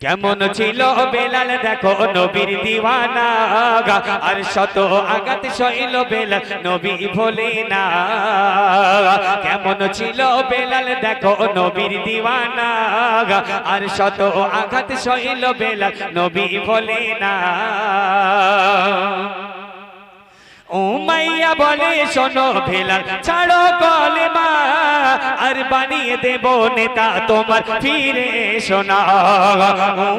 কেমন ছিল বেলাল? দেখো নবীর দিওয়ানা আর শত আঘাত সইল বেলাল নবী ভোলে না কেমন ছিল বেলাল? দেখো নবীর দিওয়ানা আর শত আঘাত সইল বেলাল নবী ভোলে না উমাইয়া বলে, শোনো ভেলাল, ছাড়ো কলেমা, আর বানিয়ে দেব নেতা তোমার ফিরে শোনা।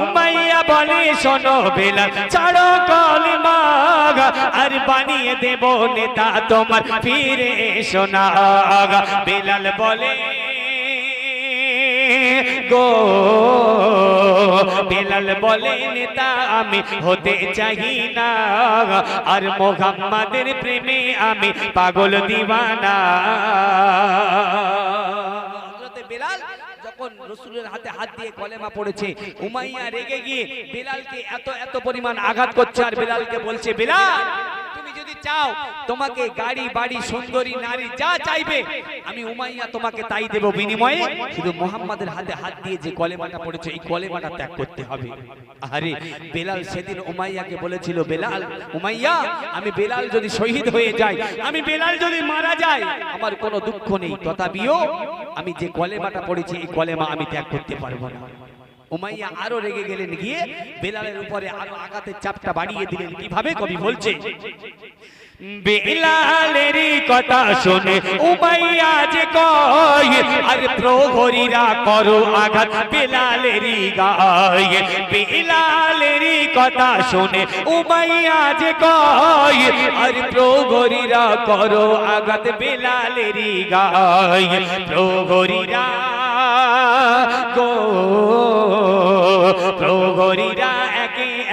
উমাইয়া বলে, শোনো ভেলাল, ছাড়ো কলেমা, আর বানিয়ে দেব নেতা তোমার ফিরে শোনা। বেলাল বলে, গো বেলাল বলেন, তা আমি হতে চাই না। আর মোহাম্মদের প্রেমে আমি পাগল দিওয়ানা বেলাল যখন রসুলের হাতে হাত দিয়ে কলেমা পড়েছে, উমাইয়া রেগে গিয়ে বেলালকে এত এত পরিমাণ আঘাত করছে আর বেলালকে বলছে, বেলাল চাও, তোমাকে গাড়ি, বাড়ি, সুন্দরী, নারী, যা চাইবে, আমি উমাইয়া তোমাকে তাই দেব বিনিময়ে। শুধু মোহাম্মদের হাতে হাত দিয়ে যে কলেমাটা পড়েছে, এই কলেমাটা ত্যাগ করতে হবে। আরে বেলাল সেদিন উমাইয়াকে বলেছিল, বেলাল, উমাইয়া, আমি বেলাল যদি শহীদ হয়ে যাই, আমি বেলাল যদি মারা যাই, আমার কোনো দুঃখ নেই। তথাপিও আমি যে কলেমাটা পড়েছি, এই কলেমা আমি ত্যাগ করতে পারব না। উমাইয়া আরও রেগে গেলেন, গিয়ে বেলালের উপরে আরও আঘাতের চাপটা বাড়িয়ে দিলেন। কীভাবে কবি বলছে? বেলালেরই কথা শুনে উমাইয়া যে কয়, আর প্রহরীরা করো আঘাত বেলালেরই গায়। বেলালেরই কথা শুনে উমাইয়া যে কয়, আর প্রহরীরা করো আঘাত বেলালেরই গায়। প্রহরীরা গো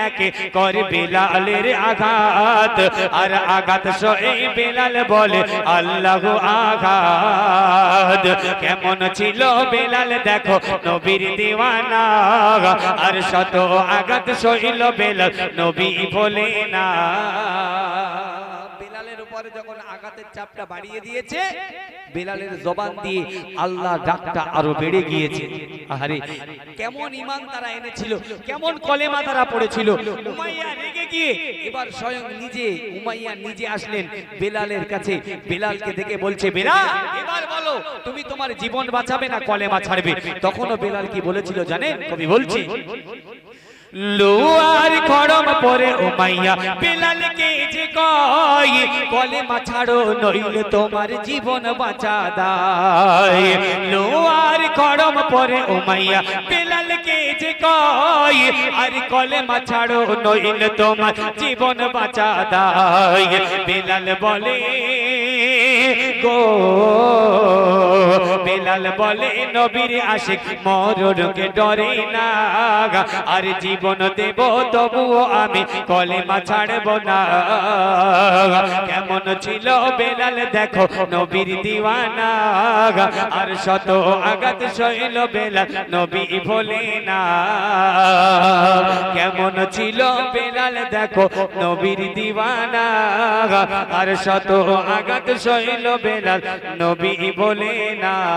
একে করে বেলালের আঘাত? আর আঘাত সই বেলাল বলে, আল্লাহ আঘাত। কেমন ছিল বেলাল দেখো, নবীর দিওয়ানা। আর শত আঘাত সইল বেলাল, নবী বলে না। উপরে যখন আঘাতের চাপটা বাড়িয়ে দিয়েছে বেলালের জবান দিয়ে আল্লাহ ডাকটা আরও বেড়ে গিয়েছে। আরে কেমন ইমান তারা এনেছিল কেমন কলেমা তারা পড়েছিল। উমাইয়া রেগে গিয়ে এবার স্বয়ং নিজে উমাইয়া নিজে আসলেন। বেলালের কাছে বেলালকে দেখে বলছে বেলাল এবার বলো তুমি তোমার জীবন বাঁচাবে না কলেমা ছাড়বে? তখনও বেলাল কি বলেছিল জানেন? কবি বলছি লোয়ার খড়ম পরে উমাইয়া বেলালকে কলে কলেমা ছাড়ো নইলে তোমার জীবন বাঁচা দায়। লোয়ার খড়ম পরে উমাইয়া বেলালকে যে কই আর কলেমা ছাড়ো নইলে তোমার জীবন বাঁচা দায়। বেলাল বলে, গো বেলাল বলে নবীর আশিক মরণকে ডরে না আর জীবন দেব তবুও আমি কলেমা ছাড়ব না কেমন ছিল বেলাল, দেখো নবীর দিওয়ানা আর শত আঘাত সইল বেলাল, নবী ভোলে না কেমন ছিল বেলাল, দেখো নবীর দিওয়ানা আর শত আঘাত সইল বেলাল, নবী বলে না